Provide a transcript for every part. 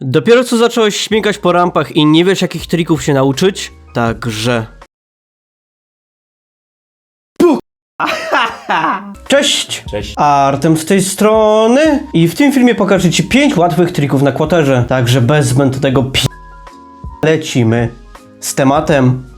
Dopiero co zacząłeś śmigać po rampach i nie wiesz jakich trików się nauczyć? Także... Cześć! Cześć. Artem z tej strony i w tym filmie pokażę Ci 5 łatwych trików na kwaterze. Także bez zbędnego tego pi... lecimy z tematem.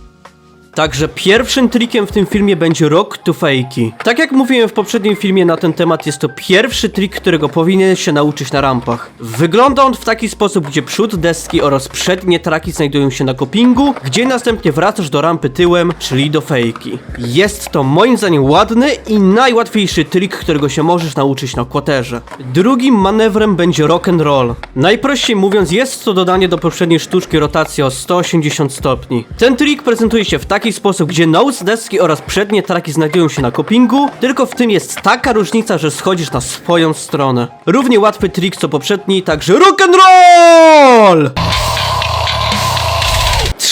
Także pierwszym trikiem w tym filmie będzie rock to fake'i. Tak jak mówiłem w poprzednim filmie na ten temat, jest to pierwszy trik, którego powinien się nauczyć na rampach. Wygląda on w taki sposób, gdzie przód deski oraz przednie traki znajdują się na kopingu, gdzie następnie wracasz do rampy tyłem, czyli do fejki. Jest to moim zdaniem ładny i najłatwiejszy trik, którego się możesz nauczyć na kwaterze. Drugim manewrem będzie rock and roll. Najprościej mówiąc, jest to dodanie do poprzedniej sztuczki rotacji o 180 stopni. Ten trik prezentuje się w taki sposób, gdzie nose deski oraz przednie traki znajdują się na kopingu, tylko w tym jest taka różnica, że schodzisz na swoją stronę. Równie łatwy trik co poprzedni, także rock and roll!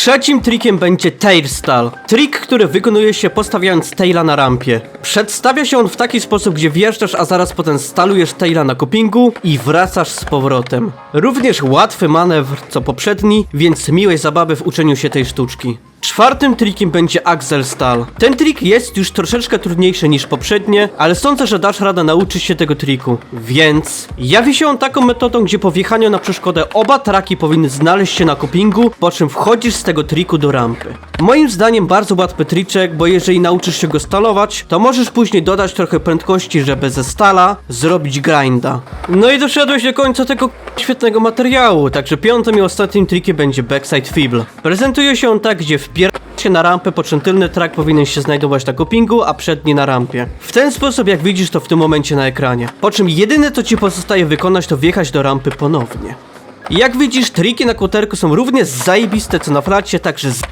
Trzecim trikiem będzie tail stall. Trik, który wykonuje się postawiając taila na rampie. Przedstawia się on w taki sposób, gdzie wjeżdżasz, a zaraz potem stalujesz taila na kopingu i wracasz z powrotem. Również łatwy manewr co poprzedni, więc miłej zabawy w uczeniu się tej sztuczki. Czwartym trikiem będzie Axel Stall. Ten trik jest już troszeczkę trudniejszy niż poprzednie, ale sądzę, że dasz radę nauczyć się tego triku. Więc jawi się on taką metodą, gdzie po wjechaniu na przeszkodę oba traki powinny znaleźć się na kopingu, po czym wchodzisz z tego triku do rampy. Moim zdaniem bardzo łatwy triczek, bo jeżeli nauczysz się go stalować, to możesz później dodać trochę prędkości, żeby ze stala zrobić grinda. No i doszedłeś do końca tego świetnego materiału, także piątym i ostatnim trikiem będzie backside fibble. Prezentuje się on tak, gdzie wpier się na rampę, po czym tylny track powinien się znajdować na kopingu, a przedni na rampie. W ten sposób, jak widzisz to w tym momencie na ekranie. Po czym jedyne co ci pozostaje wykonać to wjechać do rampy ponownie. Jak widzisz, triki na kłoterku są równie zajebiste co na flacie, także z...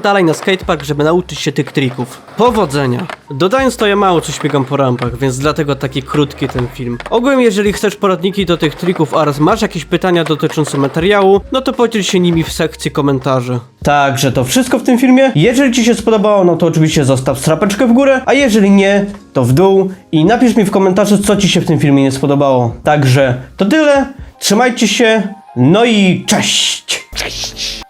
dalej na skatepark, żeby nauczyć się tych trików. Powodzenia! Dodając to ja mało coś biegam po rampach, więc dlatego taki krótki ten film. Ogółem jeżeli chcesz poradniki do tych trików oraz masz jakieś pytania dotyczące materiału, no to podziel się nimi w sekcji komentarzy. Także to wszystko w tym filmie. Jeżeli Ci się spodobało, no to oczywiście zostaw strapeczkę w górę, a jeżeli nie, to w dół i napisz mi w komentarzu, co Ci się w tym filmie nie spodobało. Także to tyle, trzymajcie się, no i cześć! Cześć!